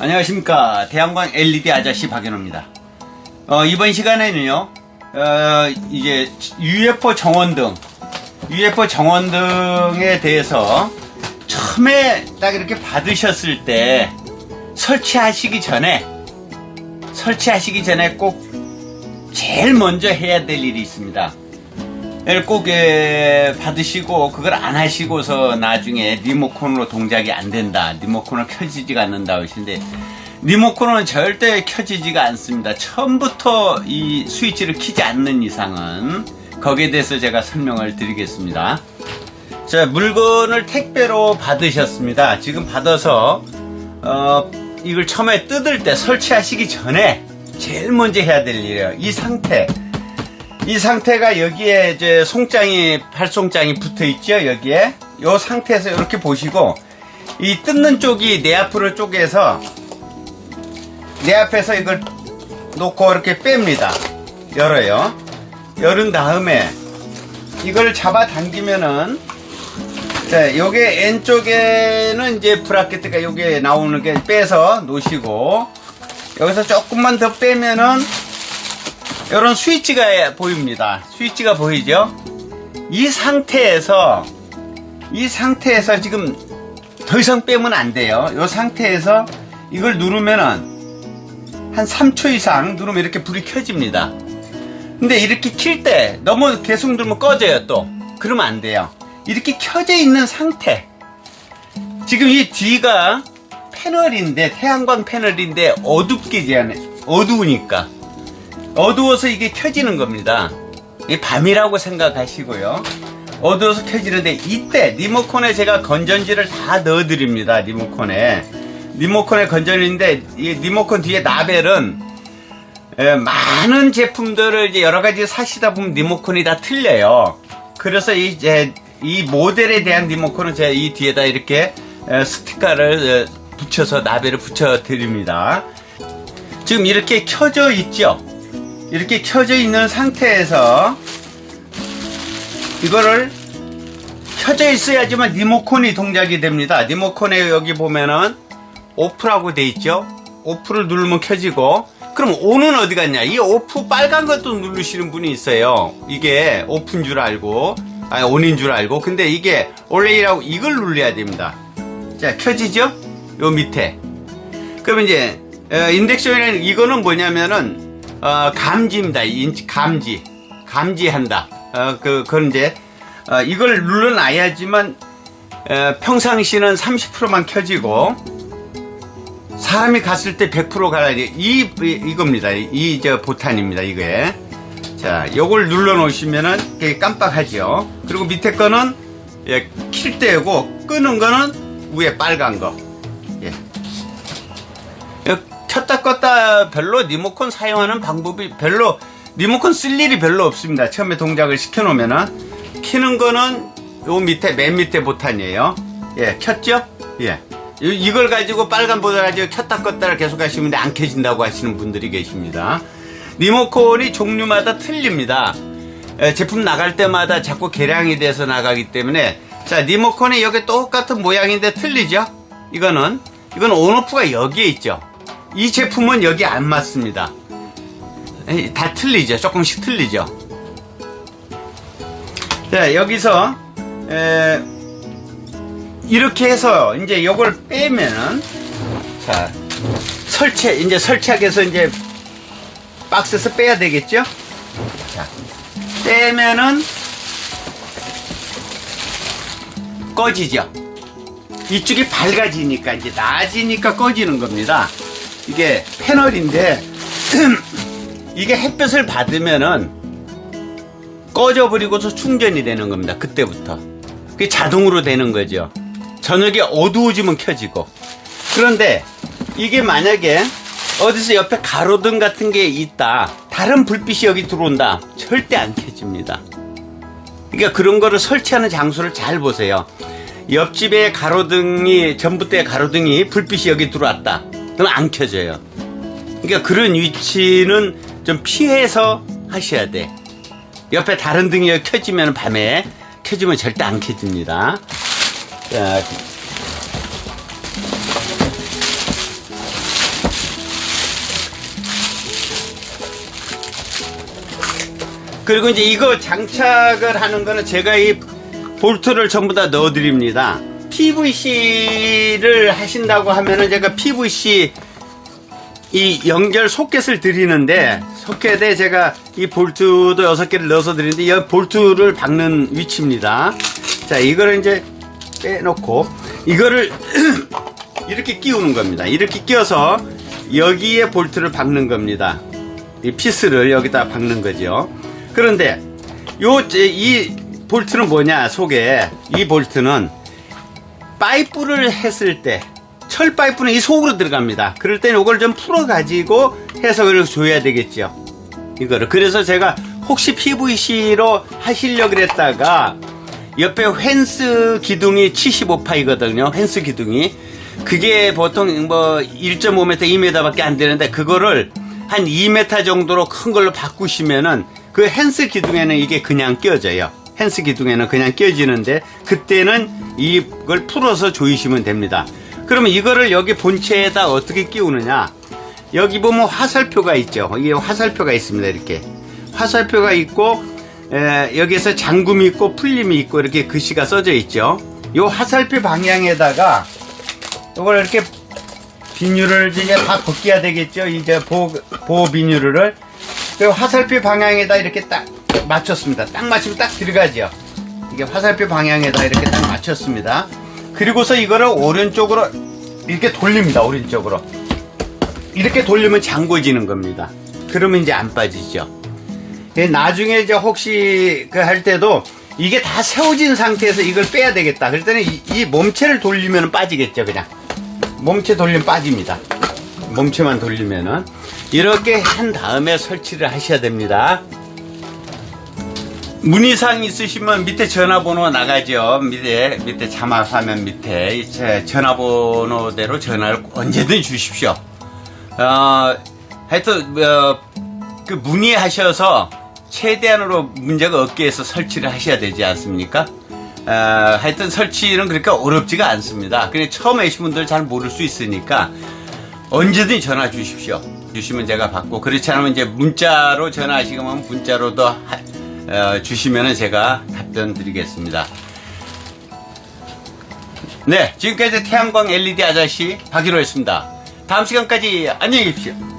안녕하십니까 대한광 LED 아저씨 박연호입니다. 어, 이번 시간에는요, 어, 이제 UFO 정원 등, UFO 정원 등에 대해서 처음에 딱 이렇게 받으셨을 때 설치하시기 전에 설치하시기 전에 꼭 제일 먼저 해야 될 일이 있습니다. 이걸 꼭 에, 받으시고 그걸 안 하시고서 나중에 리모컨으로 동작이 안 된다. 리모컨을 켜지지가 않는다 하시는데 리모컨은 절대 켜지지가 않습니다. 처음부터 이 스위치를 키지 않는 이상은 거기에 대해서 제가 설명을 드리겠습니다. 자, 물건을 택배로 받으셨습니다. 지금 받아서 어, 이걸 처음에 뜯을 때 설치하시기 전에 제일 먼저 해야 될 일이에요. 이 상태. 이 상태가 여기에 이제 송장이 팔송장이 붙어 있죠 여기에? 이 상태에서 이렇게 보시고 이 뜯는 쪽이 내 앞으로 쪼개서 내 앞에서 이걸 놓고 이렇게 뺍니다. 열어요. 열은 다음에 이걸 잡아 당기면은 자 요게 왼쪽에는 이제 브라켓가 요게 나오는 게 빼서 놓으시고 여기서 조금만 더 빼면은 이런 스위치가 보입니다. 스위치가 보이죠? 이 상태에서 이 상태에서 지금 더 이상 빼면 안 돼요. 이 상태에서 이걸 누르면은 한 3초 이상 누르면 이렇게 불이 켜집니다. 근데 이렇게 킬 때 너무 계속 누르면 꺼져요 또. 그러면 안 돼요. 이렇게 켜져 있는 상태. 지금 이 뒤가 패널인데 태양광 패널인데 어둡게 제한해. 어두우니까. 어두워서 이게 켜지는 겁니다. 이 밤이라고 생각하시고요. 어두워서 켜지는데 이때 리모컨에 제가 건전지를 다 넣어드립니다. 리모컨에 리모컨에 건전지인데 이 리모컨 뒤에 라벨은 에, 많은 제품들을 이제 여러 가지 사시다 보면 리모컨이 다 틀려요. 그래서 이제 이 모델에 대한 리모컨은 제가 이 뒤에다 이렇게 에, 스티커를 에, 붙여서 라벨을 붙여 드립니다. 지금 이렇게 켜져 있죠. 이렇게 켜져 있는 상태에서 이거를 켜져 있어야지만 리모컨이 동작이 됩니다. 리모컨에 여기 보면은 오프라고 돼 있죠. 오프를 누르면 켜지고 그럼 온은 어디 갔냐? 이 오프 빨간 것도 누르시는 분이 있어요. 이게 오프인 줄 알고 아니 온인 줄 알고 근데 이게 원래이라고 이걸 눌러야 됩니다. 자 켜지죠? 요 밑에 그럼 이제 어, 인덱션이라는 이거는 뭐냐면은 어, 감지입니다. 인지 감지 감지한다. 어, 그 이제 어, 이걸 눌러놔야지만 어, 평상시는 30%만 켜지고 사람이 갔을 때 100% 가야 돼. 이, 이 이겁니다. 이 저 보탄입니다. 이게. 자, 요걸 눌러 놓으시면은 깜빡하죠. 그리고 밑에 거는 예, 킬 때고 끄는 거는 위에 빨간 거. 껐다 별로 리모컨 사용하는 방법이 별로 리모컨 쓸 일이 별로 없습니다. 처음에 동작을 시켜 놓으면은 키는 거는 요 밑에 맨 밑에 보탄이에요. 예, 켰죠? 예. 이- 이걸 가지고 빨간 보다 가지고 켰다 껐다를 계속 하시면 안 켜진다고 하시는 분들이 계십니다. 리모컨이 종류마다 틀립니다. 에, 제품 나갈 때마다 자꾸 개량이 돼서 나가기 때문에 자 리모컨이 여기 똑같은 모양인데 틀리죠? 이거는 이건 온오프가 여기에 있죠. 이 제품은 여기 안 맞습니다. 에, 다 틀리죠. 조금씩 틀리죠. 자 여기서 에, 이렇게 해서 이제 요걸 빼면은 자 설치 이제 설치하기 위해서 이제 박스에서 빼야 되겠죠? 자 빼면은 꺼지죠. 이쪽이 밝아지니까 이제 낮이니까 꺼지는 겁니다. 이게 패널인데 이게 햇볕을 받으면은 꺼져 버리고서 충전이 되는 겁니다. 그때부터. 그게 자동으로 되는 거죠. 저녁에 어두워지면 켜지고. 그런데 이게 만약에 어디서 옆에 가로등 같은 게 있다. 다른 불빛이 여기 들어온다. 절대 안 켜집니다. 그러니까 그런 거를 설치하는 장소를 잘 보세요. 옆집에 가로등이, 전봇대 가로등이 불빛이 여기 들어왔다. 그럼 안 켜져요. 그러니까 그런 위치는 좀 피해서 하셔야 돼. 옆에 다른 등이 켜지면 밤에 켜지면 절대 안 켜집니다. 자, 그리고 이제 이거 장착을 하는 거는 제가 이 볼트를 전부 다 넣어 드립니다. PVC를 하신다고 하면은 제가 PVC 이 연결 소켓을 드리는데 소켓에 제가 이 볼트도 여섯 개를 넣어서 드리는데 이 볼트를 박는 위치입니다. 자, 이거를 이제 빼놓고 이거를 이렇게 끼우는 겁니다. 이렇게 끼워서 여기에 볼트를 박는 겁니다. 이 피스를 여기다 박는 거죠. 그런데 요 이 볼트는 뭐냐 속에 이 볼트는 파이프를 했을 때, 철 파이프는 이 속으로 들어갑니다. 그럴 때는 이걸 좀 풀어가지고 해석을 줘야 되겠죠. 이거를. 그래서 제가 혹시 PVC로 하시려고 그랬다가 옆에 펜스 기둥이 75파이거든요. 펜스 기둥이. 그게 보통 뭐 1.5m, 2m 밖에 안 되는데 그거를 한 2m 정도로 큰 걸로 바꾸시면은 그 헨스 기둥에는 이게 그냥 껴져요. 헨스 기둥에는 그냥 껴지는데 그때는 이걸 풀어서 조이시면 됩니다. 그러면 이거를 여기 본체에다 어떻게 끼우느냐? 여기 보면 화살표가 있죠. 이게 화살표가 있습니다. 이렇게 화살표가 있고 에, 여기에서 잠금이 있고 풀림이 있고 이렇게 글씨가 써져 있죠. 이 화살표 방향에다가 이걸 이렇게 비닐을 이제 다 벗겨야 되겠죠. 이제 보호, 보호 비닐을 그 화살표 방향에다 이렇게 딱 맞췄습니다. 딱 맞추면 딱 들어가죠. 이게 화살표 방향에다 이렇게 딱 맞췄습니다. 그리고서 이거를 오른쪽으로 이렇게 돌립니다. 오른쪽으로. 이렇게 돌리면 잠궈지는 겁니다. 그러면 이제 안 빠지죠. 예, 나중에 이제 혹시 그 할 때도 이게 다 세워진 상태에서 이걸 빼야 되겠다. 그럴 때는 이, 이 몸체를 돌리면 빠지겠죠, 그냥. 몸체 돌리면 빠집니다. 몸체만 돌리면은 이렇게 한 다음에 설치를 하셔야 됩니다. 문의사항 있으시면 밑에 전화번호 나가죠. 밑에 밑에 자막 화면 밑에 제 전화번호대로 전화를 언제든 주십시오. 어, 하여튼 어, 그 문의하셔서 최대한으로 문제가 없게 해서 설치를 하셔야 되지 않습니까? 어, 하여튼 설치는 그렇게 어렵지가 않습니다. 그냥 처음 하신 분들 잘 모를 수 있으니까 언제든 전화 주십시오. 주시면 제가 받고 그렇지 않으면 이제 문자로 전화하시면 문자로도 하- 어, 주시면은 제가 답변 드리겠습니다. 네, 지금까지 태양광 LED 아저씨 박일호였습니다. 다음 시간까지 안녕히 계십시오.